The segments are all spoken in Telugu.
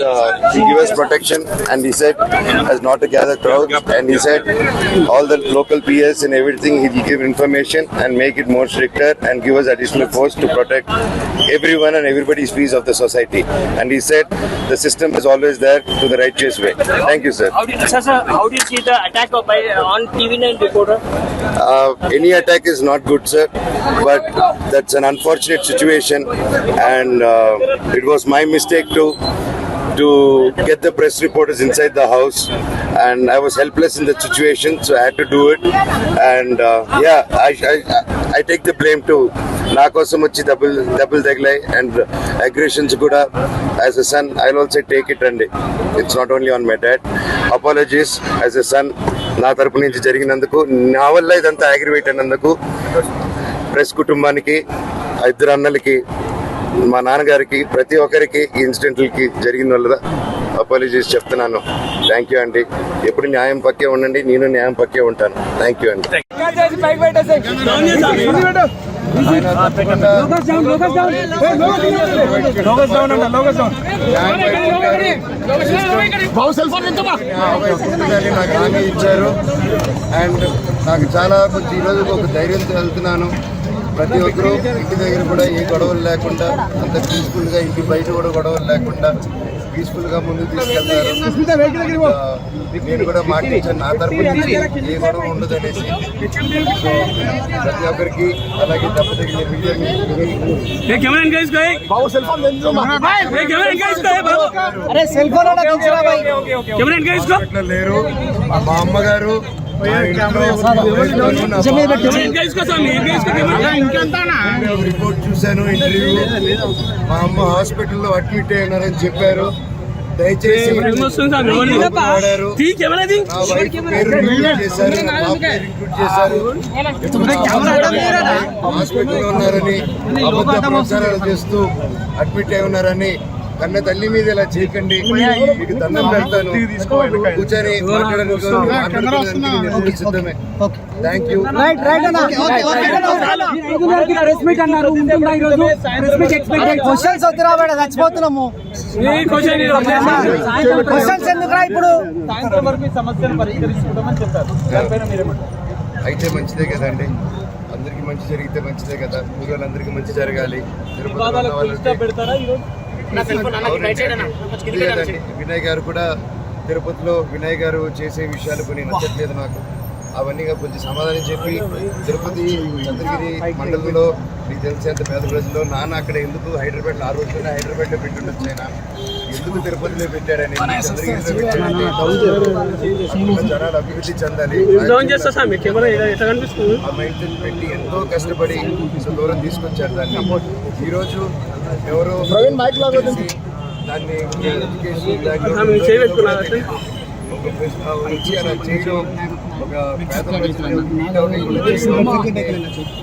Uh, he gave us protection and he said as not to gather crowds and he said all the local PS and everything he'll give information and make it more stricter and give us additional force to protect everyone and everybody's peace of the society. And he said the system is always there to the righteous way. Thank you sir. How did, sir, sir, how did you see the attack of by on TV9 reporter? uh, any attack is not good sir but that's an unfortunate situation and uh, it was my mistake to to get the press reporters inside the house. And i was helpless in that situation so i had to do it. And uh, yeah I, I i take the blame too. నా కోసం వచ్చి దెబ్బలు దెబ్బలు తగిలాయి. అండ్ అగ్రెషన్స్ కూడా as a son I also take it అండి it's not only on my dad apologies as a son నా తరపు నుంచి జరిగినందుకు నా వల్ల ఇదంతా అగ్రివేట్ అయినందుకు ప్రెస్ కుటుంబానికి ఇద్దరు అన్నలకి మా నాన్నగారికి ప్రతి ఒక్కరికి ఈ ఇన్సిడెంట్లకి జరిగిన వల్ల అపాలజీస్ చెప్తున్నాను థ్యాంక్ యూ అండి ఎప్పుడు న్యాయం పక్కే ఉండండి నేను న్యాయం పక్కే ఉంటాను థ్యాంక్ యూ అండి ఇచ్చారు అండ్ నాకు చాలా కొంచెం ఈరోజు ఒక ధైర్యంతో వెళ్తున్నాను ప్రతి ఒక్కరూ ఇంటి దగ్గర కూడా ఏ గొడవలు లేకుండా అంత పీస్ఫుల్గా ఇంటి బయట కూడా గొడవలు లేకుండా పీస్ఫుల్గా ముందుకు తీసుకెళ్తారు నేను కూడా మాట ఇచ్చాను నా తరపు నుంచి ఏ గొడవ ఉండదు అనేసి సో ప్రతి ఒక్కరికి అలాగే దెబ్బతగిన బిడ్డని Hey, camera engage guy. Hey, camera engage guy, బాబు. అరే cell phone Camera engage go. హాస్పిటల్లో లేరు మా అమ్మగారు రిపోర్ట్ చూశాను ఇంటర్వ్యూ. మా అమ్మ హాస్పిటల్లో అడ్మిట్ అయి ఉన్నారని చెప్పారు. దయచేసి హాస్పిటల్లో ఉన్నారని అబద్ధ ప్రచారాలు చేస్తూ అడ్మిట్ అయి ఉన్నారని కన్న తల్లి మీద ఇలా చేయకండి. మీకు దండం పెడతాను. కూర్చొని థ్యాంక్ యూ రైట్ రైట్ అన్న ప్రెస్ మీట్ అన్నారు. ఉంటుందా ఈ రోజు ప్రెస్ మీట్ ఎక్స్పెక్టెడ్ క్వశ్చన్స్ వద్దురా మేడ చచ్చిపోతున్నాము. అయితే మంచిదే కదండి. అందరికి మంచి జరిగితే మంచిదే కదా. ఊళ్ళందరికీ మంచి జరగాలి. తిరుపతిలో వినయ్ గారు కూడా తిరుపతిలో వినయ్ గారు చేసే విషయాలు కొన్ని నచ్చట్లేదు నాకు. అవన్నీ కొంచెం సమాధానం చెప్పి తిరుపతి చంద్రగిరి మండలంలో మీకు తెలిసేంత పేద ప్రజల్లో నాన్న అక్కడ ఎందుకు హైదరాబాద్ ఆ రోజున హైదరాబాద్లో పెట్టి ఉండొచ్చు ఆయన? ఎందుకు తిరుపతిలో పెట్టాడని జనాలు అభివృద్ధి చెందాలి. ఆ మైండ్ పెట్టి ఎంతో కష్టపడి సో దూరం తీసుకొచ్చారు దాన్ని. ఈరోజు ఎవరో దాన్ని ఎడ్యుకేషన్ చేయడం ఒక పేద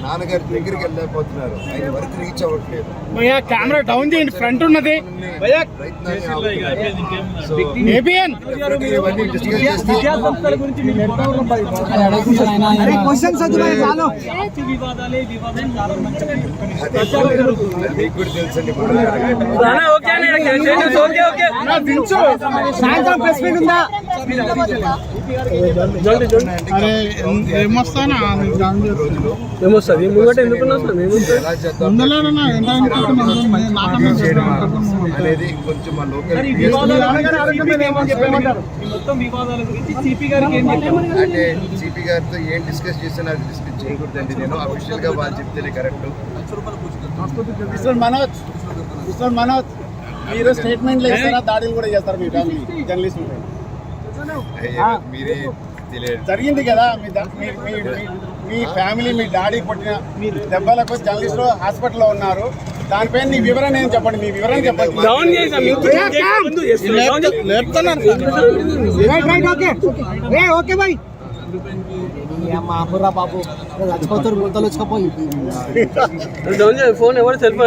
నాన్నగారి దగ్గరికి వెళ్ళలేకపోతున్నారు ఆయన వరకు రీచ్ అవ్వట్లేదు. కెమెరా డౌన్ చేయండి. ఫ్రంట్ ఉన్నది. మీకు కూడా తెలుసండి సాయంత్రం ప్రెస్ మీట్ ఉందా? ఏమొస్తుంది? ముంగట అనేది కొంచెం మా లోకల్ మొత్తం వివాదాల గురించి సిపి గారికి ఏం చెప్తారు అంటే సిపి గారితో ఏం డిస్కస్ చేసినా అది డిస్కస్ చేయకూడదండి. నేను అఫీషియల్గా వాళ్ళు చెప్తేనే కరెక్ట్ మనోజ్. మిస్టర్ మనోజ్. మీరు స్టేట్మెంట్లు ఇస్తారా? దాడులు కూడా చేస్తారు మీ ఫ్యామిలీ జర్నలిస్ట్ మీరే జరిగింది కదా మీ ద- మీ- మీ- మీ- మీ ఫ్యామిలీ మీ డాడీ కొట్టిన దెబ్బలకు జర్నలిస్టులు హాస్పిటల్లో ఉన్నారు దానిపైన మీ వివరణ ఏం చెప్పండి మీ వివరణ చెప్పండి మా బాబు చచ్చిపోతారు. ఫోన్ ఎవరు సెల్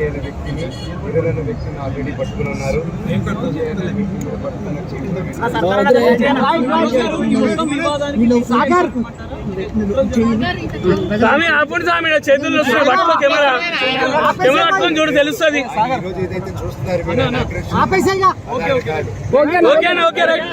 అనే వ్యక్తిని అనే వ్యక్తిని ఆల్రెడీ పట్టుకుని ఉన్నారు. స్వామి ఆపండి స్వామి చేతుల్లో పట్టుకో కెమెరా. కెమెరా పట్టుకొని చూడు తెలుస్తుంది. ఏదైతే చూస్తున్నారు మీరు ఓకే రైట్